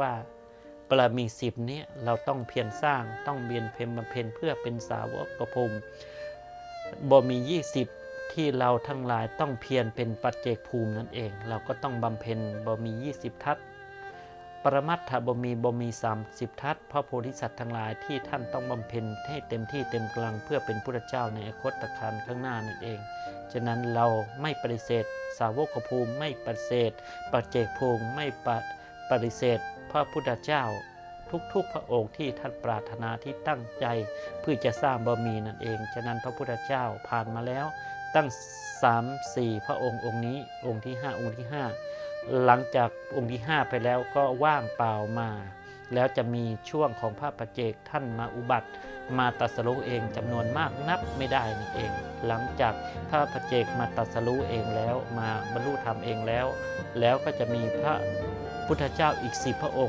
ว่าบารมีสิบนี้เราต้องเพียรสร้างต้องเบียนเพมบำเพ็ญเพื่อเป็นสาวกภูมิบ่มี 20 ที่เราทั้งหลายต้องเพียรเป็นปัจเจกภูมินั่นเอง เราก็ต้องบำเพ็ญบ่มี 20 ทัศปรมัตถบ่มีบ่มี 30 ทัศพระโพธิสัตว์ทั้งหลายที่ท่านต้องบำเพ็ญให้เต็มที่เต็มกลังเพื่อเป็นพุทธเจ้าในอนาคตการข้างหน้านั่นเอง ฉะนั้นเราไม่ปฏิเสธ สาวกภูมิไม่ปฏิเสธ ปัจเจกภูมิไม่ปฏิเสธ พระพุทธเจ้าทุกๆพระองค์ที่ท่านปรารถนาที่ตั้งใจเพื่อจะสร้างบารมีนั่นเอง ฉะนั้นพระพุทธเจ้าผ่านมาแล้วตั้ง 3 4 พระองค์องค์นี้องค์ที่ 5 องค์ที่ 5 หลังจากองค์ที่ 5 ไปแล้วก็ว่างเปล่ามา แล้วจะมีช่วงของพระประเจกท่านมาอุบัติ มาตัสรู้เองจำนวนมากนับไม่ได้นั่นเอง หลังจากพระประเจกมาตัสรู้เองแล้วมาบรรลุธรรมเองแล้ว แล้วก็จะมีพระ พุทธเจ้าอีกสิพระองค์